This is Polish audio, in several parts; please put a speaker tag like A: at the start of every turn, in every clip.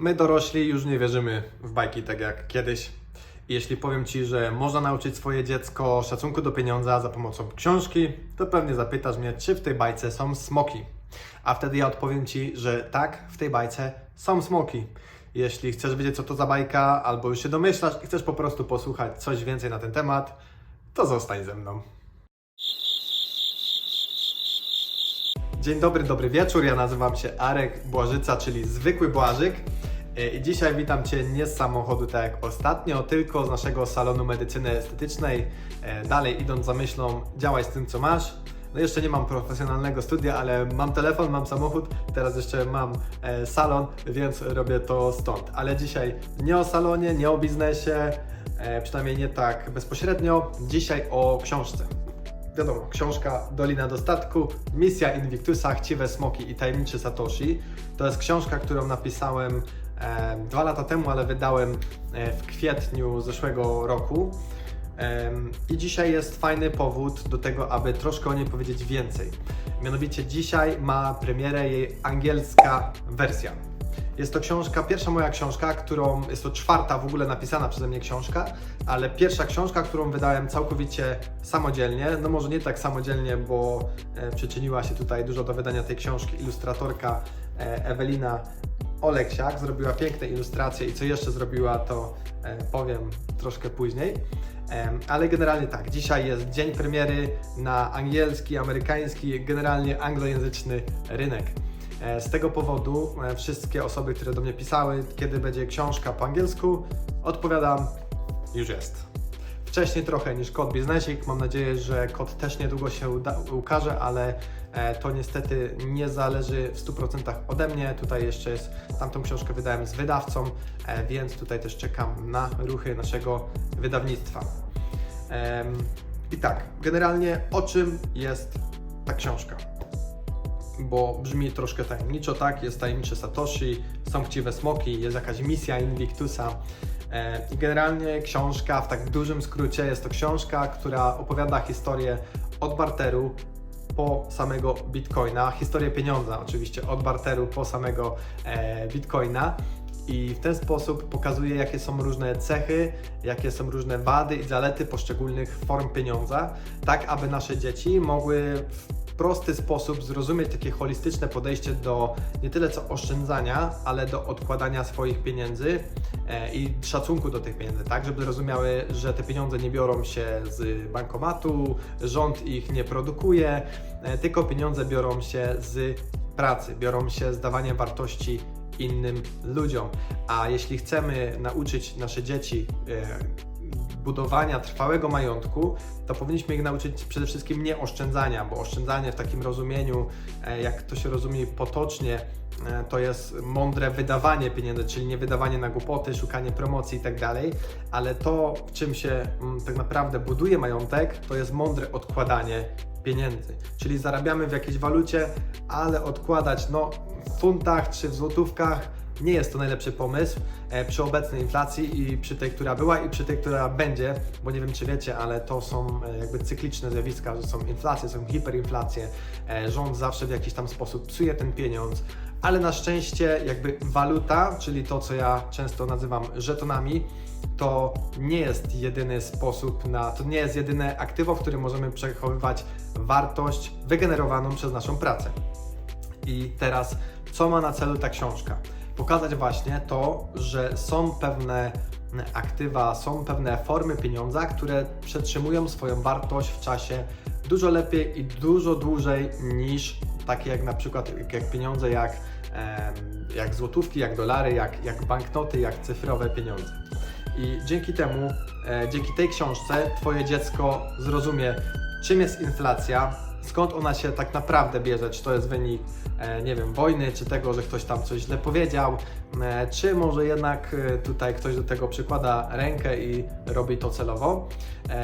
A: My dorośli już nie wierzymy w bajki tak jak kiedyś. Jeśli powiem Ci, że można nauczyć swoje dziecko szacunku do pieniądza za pomocą książki, to pewnie zapytasz mnie, czy w tej bajce są smoki. A wtedy ja odpowiem Ci, że tak, w tej bajce są smoki. Jeśli chcesz wiedzieć, co to za bajka, albo już się domyślasz i chcesz po prostu posłuchać coś więcej na ten temat, to zostań ze mną. Dzień dobry, dobry wieczór. Ja nazywam się Arek Błażyca, czyli zwykły Błażyk. E, I dzisiaj witam Cię nie z samochodu, tak jak ostatnio, tylko z naszego salonu medycyny estetycznej. E, Dalej idąc za myślą, działaj z tym, co masz. No jeszcze nie mam profesjonalnego studia, ale mam telefon, mam samochód, teraz jeszcze mam e, salon, więc robię to stąd. Ale dzisiaj nie o salonie, nie o biznesie, e, przynajmniej nie tak bezpośrednio. Dzisiaj o książce. Wiadomo, książka Dolina Dostatku, Misja Invictusa, Chciwe Smoki i Tajemniczy Satoshi. To jest książka, którą napisałem e, dwa lata temu, ale wydałem e, w kwietniu zeszłego roku. I dzisiaj jest fajny powód do tego, aby troszkę o niej powiedzieć więcej. Mianowicie dzisiaj ma premierę jej angielska wersja. Jest to książka, pierwsza moja książka, którą jest to czwarta w ogóle napisana przeze mnie książka, ale pierwsza książka, którą wydałem całkowicie samodzielnie. No może nie tak samodzielnie, bo e, przyczyniła się tutaj dużo do wydania tej książki ilustratorka e, Ewelina Oleksiak. Zrobiła piękne ilustracje i co jeszcze zrobiła, to e, powiem troszkę później. Ale generalnie tak, dzisiaj jest dzień premiery na angielski, amerykański, generalnie anglojęzyczny rynek. E, Z tego powodu e, wszystkie osoby, które do mnie pisały, kiedy będzie książka po angielsku, odpowiadam, już jest. Wcześniej trochę niż kod biznesik. Mam nadzieję, że kod też niedługo się uda, ukaże, ale to niestety nie zależy w 100% ode mnie. Tutaj jeszcze jest, tamtą książkę wydałem z wydawcą, e, więc tutaj też czekam na ruchy naszego wydawnictwa. I tak, generalnie o czym jest ta książka? bo brzmi troszkę tajemniczo, tak? Jest tajemniczy Satoshi, są chciwe smoki, jest jakaś misja Invictusa. E, I generalnie książka, w tak dużym skrócie, jest to książka, która opowiada historię od barteru po samego bitcoina, historię pieniądza oczywiście od barteru po samego e, bitcoina. I w ten sposób pokazuje, jakie są różne cechy, jakie są różne wady i zalety poszczególnych form pieniądza, tak aby nasze dzieci mogły w prosty sposób zrozumieć takie holistyczne podejście do nie tyle co oszczędzania, ale do odkładania swoich pieniędzy e, i szacunku do tych pieniędzy, tak, żeby zrozumiały, że te pieniądze nie biorą się z bankomatu, rząd ich nie produkuje, e, tylko pieniądze biorą się z pracy, biorą się z dawania wartości innym ludziom. A jeśli chcemy nauczyć nasze dzieci e, budowania trwałego majątku, to powinniśmy ich nauczyć przede wszystkim nie oszczędzania, bo oszczędzanie w takim rozumieniu, e, jak to się rozumie potocznie, e, to jest mądre wydawanie pieniędzy, czyli nie wydawanie na głupoty, szukanie promocji i tak dalej, ale to, czym się mm, tak naprawdę buduje majątek, to jest mądre odkładanie pieniędzy. Czyli zarabiamy w jakiejś walucie, ale odkładać no, w funtach czy w złotówkach nie jest to najlepszy pomysł e, przy obecnej inflacji i przy tej, która była i przy tej, która będzie, bo nie wiem czy wiecie, ale to są e, jakby cykliczne zjawiska, że są inflacje, są hiperinflacje, e, rząd zawsze w jakiś tam sposób psuje ten pieniądz, ale na szczęście jakby waluta, czyli to co ja często nazywam żetonami, to nie jest jedyny sposób na, to nie jest jedyne aktywo, w którym możemy przechowywać wartość wygenerowaną przez naszą pracę. I teraz, co ma na celu ta książka? Pokazać właśnie to, że są pewne aktywa, są pewne formy pieniądza, które przetrzymują swoją wartość w czasie dużo lepiej i dużo dłużej niż takie jak na przykład jak pieniądze, jak, jak złotówki, jak dolary, jak, jak banknoty, jak cyfrowe pieniądze. I dzięki temu, e, dzięki tej książce, Twoje dziecko zrozumie, czym jest inflacja, skąd ona się tak naprawdę bierze, czy to jest wynik, e, nie wiem, wojny, czy tego, że ktoś tam coś źle powiedział, e, czy może jednak e, tutaj ktoś do tego przykłada rękę i robi to celowo.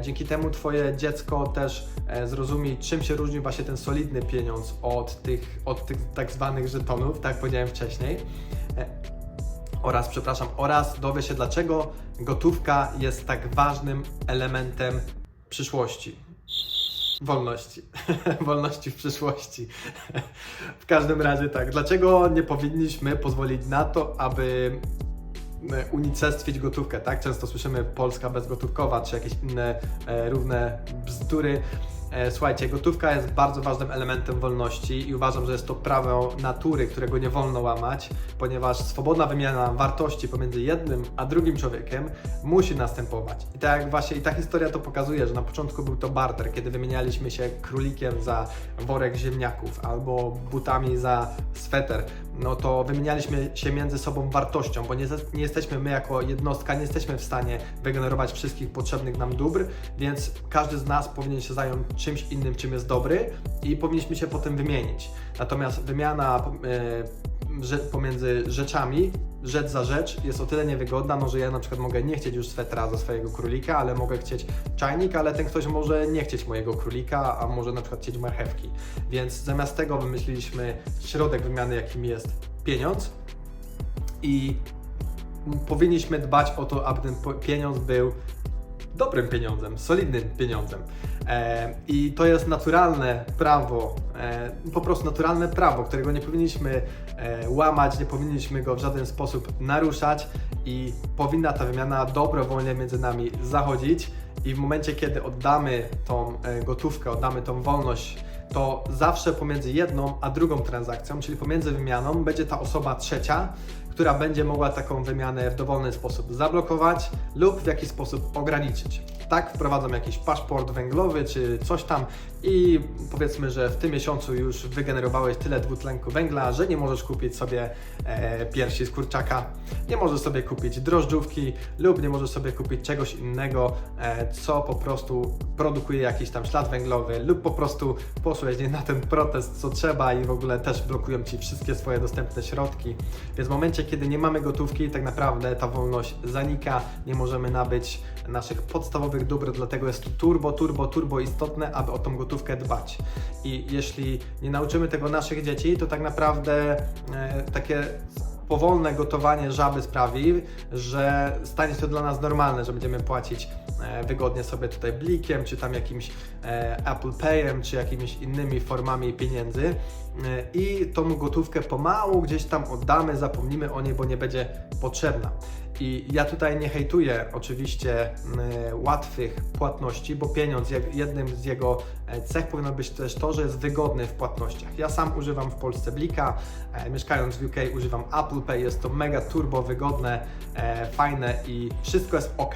A: Dzięki temu Twoje dziecko też zrozumie, czym się różni właśnie ten solidny pieniądz od tych, od tych tak zwanych żetonów, tak jak powiedziałem wcześniej. Oraz, przepraszam, oraz dowie się, dlaczego gotówka jest tak ważnym elementem przyszłości. Wolności. wolności w przyszłości. w każdym razie tak, dlaczego nie powinniśmy pozwolić na to, aby e, unicestwić gotówkę, tak? Często słyszymy Polska bezgotówkowa, czy jakieś inne e, równe bzdury. E, Słuchajcie, gotówka jest bardzo ważnym elementem wolności i uważam, że jest to prawo natury, którego nie wolno łamać, ponieważ swobodna wymiana wartości pomiędzy jednym a drugim człowiekiem musi następować. I tak właśnie i ta historia to pokazuje, że na początku był to barter, kiedy wymienialiśmy się królikiem za worek ziemniaków albo butami za sweter. No to wymienialiśmy się między sobą wartością, bo nie, nie jesteśmy my jako jednostka, nie jesteśmy w stanie wygenerować wszystkich potrzebnych nam dóbr, więc każdy z nas powinien się zająć czymś innym, czym jest dobry i powinniśmy się potem wymienić. Natomiast wymiana e, pomiędzy rzeczami, rzecz za rzecz, jest o tyle niewygodna, no, że ja na przykład mogę nie chcieć już swetra za swojego królika, ale mogę chcieć czajnik, ale ten ktoś może nie chcieć mojego królika, a może na przykład chcieć marchewki. Więc zamiast tego wymyśliliśmy środek wymiany, jakim jest pieniądz i powinniśmy dbać o to, aby ten pieniądz był dobrym pieniądzem, solidnym pieniądzem. E, I to jest naturalne prawo, e, po prostu naturalne prawo, którego nie powinniśmy e, łamać, nie powinniśmy go w żaden sposób naruszać i powinna ta wymiana dobrowolnie między nami zachodzić. I w momencie, kiedy oddamy tą e, gotówkę, oddamy tą wolność, to zawsze pomiędzy jedną a drugą transakcją, czyli pomiędzy wymianą, będzie ta osoba trzecia, która będzie mogła taką wymianę w dowolny sposób zablokować lub w jakiś sposób ograniczyć. Tak, wprowadzam jakiś paszport węglowy czy coś tam i powiedzmy, że w tym miesiącu już wygenerowałeś tyle dwutlenku węgla, że nie możesz kupić sobie e, piersi z kurczaka, nie możesz sobie kupić drożdżówki lub nie możesz sobie kupić czegoś innego, e, co po prostu produkuje jakiś tam ślad węglowy lub po prostu poszłeś nie na ten protest, co trzeba i w ogóle też blokują Ci wszystkie swoje dostępne środki. Więc w momencie, kiedy nie mamy gotówki, tak naprawdę ta wolność zanika, nie możemy nabyć naszych podstawowych dóbr, dlatego jest to turbo, turbo, turbo istotne, aby o tą gotówkę dbać. I jeśli nie nauczymy tego naszych dzieci, to tak naprawdę e, takie powolne gotowanie żaby sprawi, że stanie się to dla nas normalne, że będziemy płacić e, wygodnie sobie tutaj blikiem, czy tam jakimś e, Apple Payem, czy jakimiś innymi formami pieniędzy e, i tą gotówkę pomału gdzieś tam oddamy, zapomnimy o niej, bo nie będzie potrzebna. I ja tutaj nie hejtuję oczywiście e, łatwych płatności, bo pieniądz, jednym z jego e, cech powinno być też to, że jest wygodny w płatnościach. Ja sam używam w Polsce Blika, e, mieszkając w UK używam Apple Pay, jest to mega turbo wygodne, e, fajne i wszystko jest ok.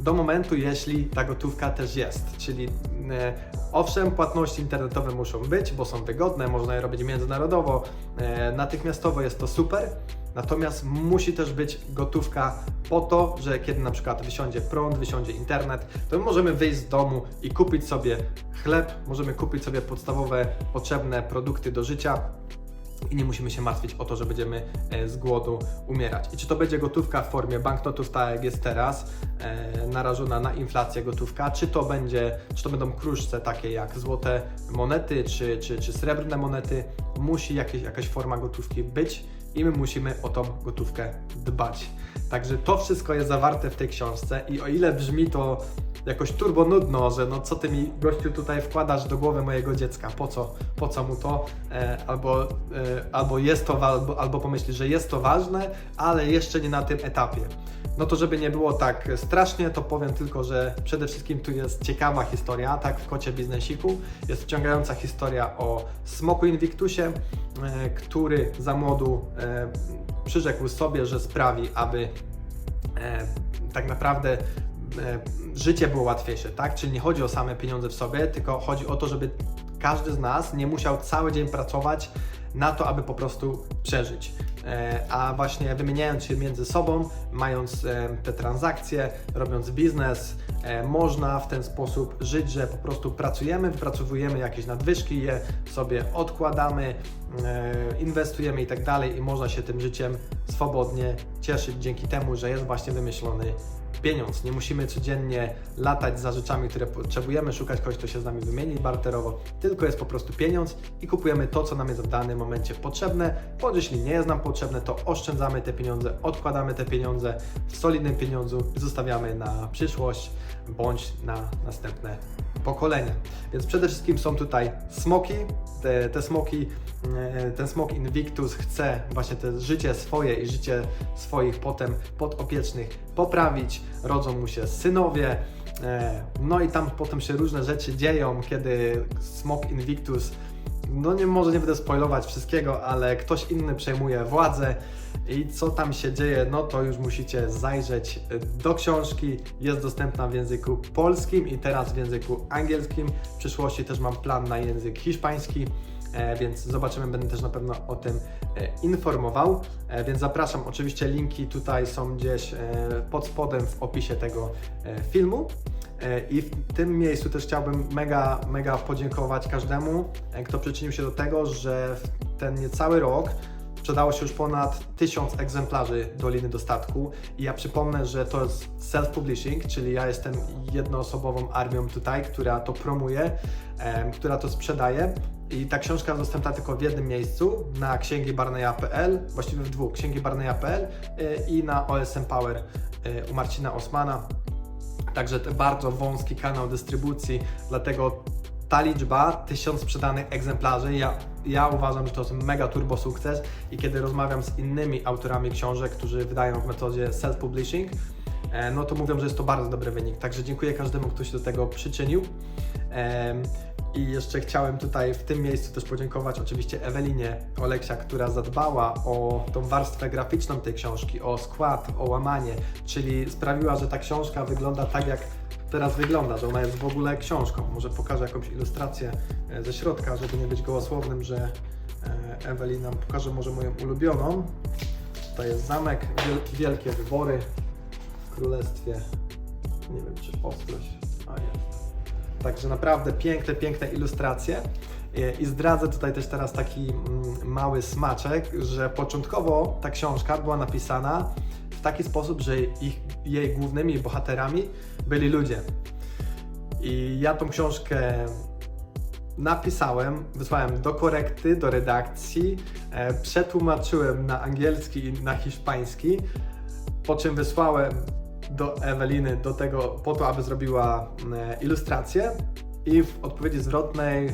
A: Do momentu, jeśli ta gotówka też jest. Czyli e, owszem, płatności internetowe muszą być, bo są wygodne, można je robić międzynarodowo, e, natychmiastowo jest to super. Natomiast musi też być gotówka po to, że kiedy na przykład wysiądzie prąd, wysiądzie internet, to my możemy wyjść z domu i kupić sobie chleb, możemy kupić sobie podstawowe, potrzebne produkty do życia i nie musimy się martwić o to, że będziemy e, z głodu umierać. I czy to będzie gotówka w formie banknotów, tak jak jest teraz, e, narażona na inflację gotówka, czy to będzie, czy to będą kruszce takie jak złote monety, czy, czy, czy srebrne monety, musi jakieś, jakaś forma gotówki być i my musimy o tą gotówkę dbać. Także to wszystko jest zawarte w tej książce i o ile brzmi to jakoś turbo nudno, że no co ty mi gościu tutaj wkładasz do głowy mojego dziecka, po co, po co mu to, e, albo, e, albo jest to, albo, albo pomyśli, że jest to ważne, ale jeszcze nie na tym etapie. No to żeby nie było tak strasznie, to powiem tylko, że przede wszystkim tu jest ciekawa historia, tak w kocie biznesiku. Jest wciągająca historia o smoku Invictusie, e, który za młodu e, przyrzekł sobie, że sprawi, aby e, tak naprawdę życie było łatwiejsze, tak? Czyli nie chodzi o same pieniądze w sobie, tylko chodzi o to, żeby każdy z nas nie musiał cały dzień pracować na to, aby po prostu przeżyć. E, A właśnie wymieniając się między sobą, mając e, te transakcje, robiąc biznes, e, można w ten sposób żyć, że po prostu pracujemy, wypracowujemy jakieś nadwyżki, je sobie odkładamy, e, inwestujemy i tak dalej i można się tym życiem swobodnie cieszyć dzięki temu, że jest właśnie wymyślony pieniądz. Nie musimy codziennie latać za rzeczami, które potrzebujemy, szukać kogoś, kto się z nami wymieni barterowo, tylko jest po prostu pieniądz i kupujemy to, co nam jest w danym momencie potrzebne, bądź jeśli nie jest nam potrzebne, to oszczędzamy te pieniądze, odkładamy te pieniądze w solidnym pieniądzu i zostawiamy na przyszłość bądź na następne pokolenia. Więc przede wszystkim są tutaj smoki. Te, te smoki, e, ten smok Invictus chce właśnie te życie swoje i życie swoich potem podopiecznych poprawić. Rodzą mu się synowie. e, No i tam potem się różne rzeczy dzieją, kiedy smok Invictus no nie może nie będę spoilować wszystkiego, ale ktoś inny przejmuje władzę i co tam się dzieje, no to już musicie zajrzeć do książki. Jest dostępna w języku polskim i teraz w języku angielskim. W przyszłości też mam plan na język hiszpański. E, więc zobaczymy, będę też na pewno o tym e, informował. E, więc zapraszam, oczywiście linki tutaj są gdzieś pod spodem w opisie tego filmu. I w tym miejscu też chciałbym mega, mega podziękować każdemu, kto przyczynił się do tego, że w ten niecały rok sprzedało się już ponad 1000 egzemplarzy Doliny Dostatku. I ja przypomnę, że to jest self-publishing, czyli ja jestem jednoosobową armią tutaj, która to promuje, która to sprzedaje. I ta książka jest dostępna tylko w jednym miejscu, na księgibarneya.pl, właściwie w dwóch, księgibarneya.pl y, i na OSM Power y, u Marcina Osmana. Także bardzo wąski kanał dystrybucji, dlatego ta liczba, tysiąc sprzedanych egzemplarzy, ja, ja uważam, że to jest mega turbo sukces i kiedy rozmawiam z innymi autorami książek, którzy wydają w metodzie self-publishing, e, no to mówią, że jest to bardzo dobry wynik. Także dziękuję każdemu, kto się do tego przyczynił. I jeszcze chciałem tutaj w tym miejscu też podziękować oczywiście Ewelinie Oleksia, która zadbała o tą warstwę graficzną tej książki, o skład, o łamanie, czyli sprawiła, że ta książka wygląda tak jak teraz wygląda, że ona jest w ogóle książką. Może pokażę jakąś ilustrację e, ze środka, żeby nie być gołosłownym, że e, Ewelina pokaże może moją ulubioną. Tutaj jest zamek, wiel- wielkie wybory w królestwie. Nie wiem, czy ostrość. A jest. Także naprawdę piękne, piękne ilustracje. I- I zdradzę tutaj też teraz taki mm, mały smaczek, że początkowo ta książka była napisana taki sposób, że ich, jej głównymi bohaterami byli ludzie. I ja tą książkę napisałem, wysłałem do korekty, do redakcji, e, przetłumaczyłem na angielski i na hiszpański, po czym wysłałem do Eweliny do tego po to, aby zrobiła e, ilustrację i w odpowiedzi zwrotnej e,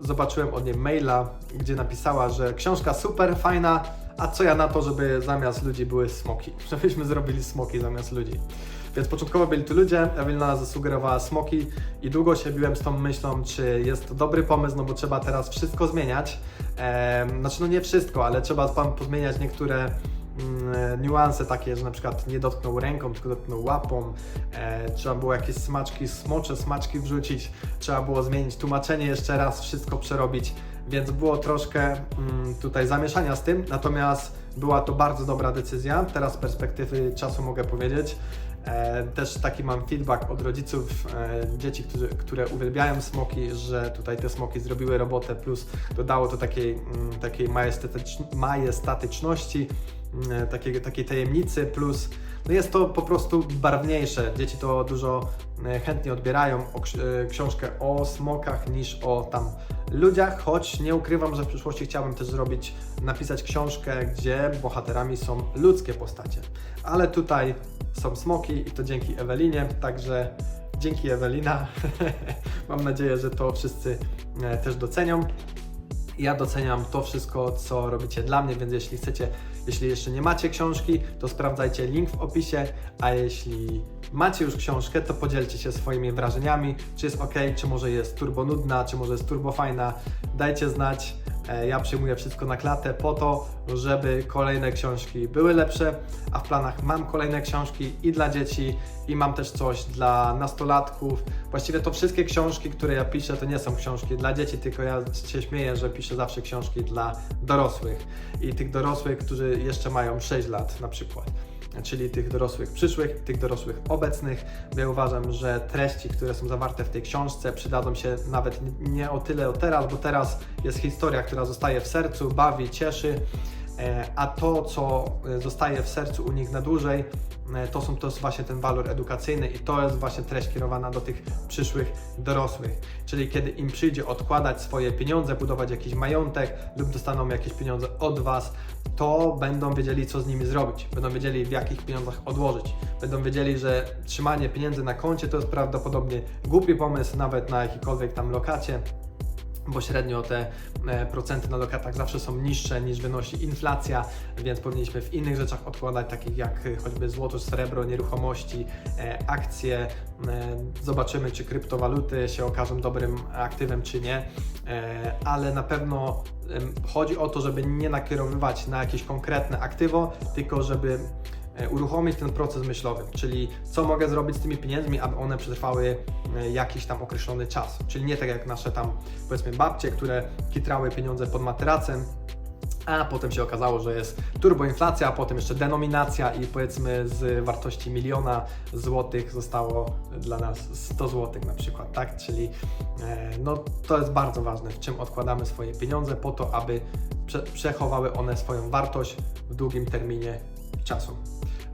A: zobaczyłem od niej maila, gdzie napisała, że książka super, fajna, a co ja na to, żeby zamiast ludzi były smoki, żebyśmy zrobili smoki zamiast ludzi. Więc początkowo byli tu ludzie, Ewelina zasugerowała smoki i długo się biłem z tą myślą, czy jest to dobry pomysł, no bo trzeba teraz wszystko zmieniać. Ehm, znaczy no nie wszystko, ale trzeba pan pozmieniać niektóre mm, niuanse takie, że na przykład nie dotknął ręką, tylko dotknął łapą, e, trzeba było jakieś smaczki, smocze smaczki wrzucić, trzeba było zmienić tłumaczenie jeszcze raz, wszystko przerobić, więc było troszkę mm, tutaj zamieszania z tym, natomiast była to bardzo dobra decyzja, teraz z perspektywy czasu mogę powiedzieć. E, też taki mam feedback od rodziców e, dzieci, którzy, które uwielbiają smoki, że tutaj te smoki zrobiły robotę, plus dodało to takiej, mm, takiej majestatycz- majestatyczności, mm, takiej, takiej tajemnicy, plus no jest to po prostu barwniejsze. Dzieci to dużo e, chętniej odbierają e, książkę o smokach niż o tam ludziach, choć nie ukrywam, że w przyszłości chciałbym też zrobić, napisać książkę, gdzie bohaterami są ludzkie postacie. Ale tutaj są smoki i to dzięki Ewelinie, także dzięki Ewelina. Mam nadzieję, że to wszyscy e, też docenią. Ja doceniam to wszystko, co robicie dla mnie, więc jeśli chcecie, jeśli jeszcze nie macie książki, to sprawdzajcie link w opisie, a jeśli macie już książkę, to podzielcie się swoimi wrażeniami, czy jest ok, czy może jest turbo nudna, czy może jest turbo fajna. Dajcie znać, ja przyjmuję wszystko na klatę po to, żeby kolejne książki były lepsze, a w planach mam kolejne książki i dla dzieci, i mam też coś dla nastolatków. Właściwie to wszystkie książki, które ja piszę, to nie są książki dla dzieci, tylko ja się śmieję, że piszę zawsze książki dla dorosłych i tych dorosłych, którzy jeszcze mają 6 lat na przykład czyli tych dorosłych przyszłych, tych dorosłych obecnych, bo ja uważam, że treści, które są zawarte w tej książce przydadzą się nawet nie o tyle o teraz, bo teraz jest historia, która zostaje w sercu, bawi, cieszy, a to, co e, zostaje w sercu u nich na dłużej, e, to są to jest właśnie ten walor edukacyjny i to jest właśnie treść kierowana do tych przyszłych dorosłych. Czyli kiedy im przyjdzie odkładać swoje pieniądze, budować jakiś majątek lub dostaną jakieś pieniądze od Was, to będą wiedzieli, co z nimi zrobić. Będą wiedzieli, w jakich pieniądzach odłożyć. Będą wiedzieli, że trzymanie pieniędzy na koncie to jest prawdopodobnie głupi pomysł, nawet na jakikolwiek tam lokacie bo średnio te e, procenty na lokatach zawsze są niższe niż wynosi inflacja, więc powinniśmy w innych rzeczach odkładać, takich jak e, choćby złoto, srebro, nieruchomości, e, akcje. Zobaczymy, czy kryptowaluty się okażą dobrym aktywem, czy nie, ale na pewno chodzi o to, żeby nie nakierowywać na jakieś konkretne aktywo, tylko żeby uruchomić ten proces myślowy, czyli co mogę zrobić z tymi pieniędzmi, aby one przetrwały e, jakiś tam określony czas. Czyli nie tak jak nasze tam powiedzmy babcie, które kitrały pieniądze pod materacem, a potem się okazało, że jest turboinflacja, a potem jeszcze denominacja i powiedzmy z wartości miliona złotych zostało dla nas 100 złotych na przykład, tak? Czyli e, no, to jest bardzo ważne, w czym odkładamy swoje pieniądze po to, aby prze przechowały one swoją wartość w długim terminie czasu.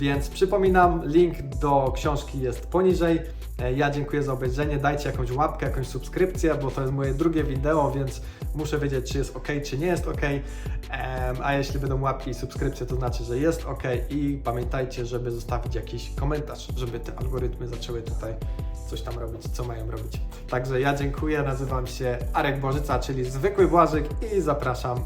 A: Więc przypominam, link do książki jest poniżej. E, Ja dziękuję za obejrzenie. Dajcie jakąś łapkę, jakąś subskrypcję, bo to jest moje drugie wideo, więc muszę wiedzieć, czy jest ok, czy nie jest ok. A jeśli będą łapki i subskrypcje, to znaczy, że jest ok. I pamiętajcie, żeby zostawić jakiś komentarz, żeby te algorytmy zaczęły tutaj coś tam robić, co mają robić. Także ja dziękuję, nazywam się Arek Bożyca, czyli zwykły Błażyk i zapraszam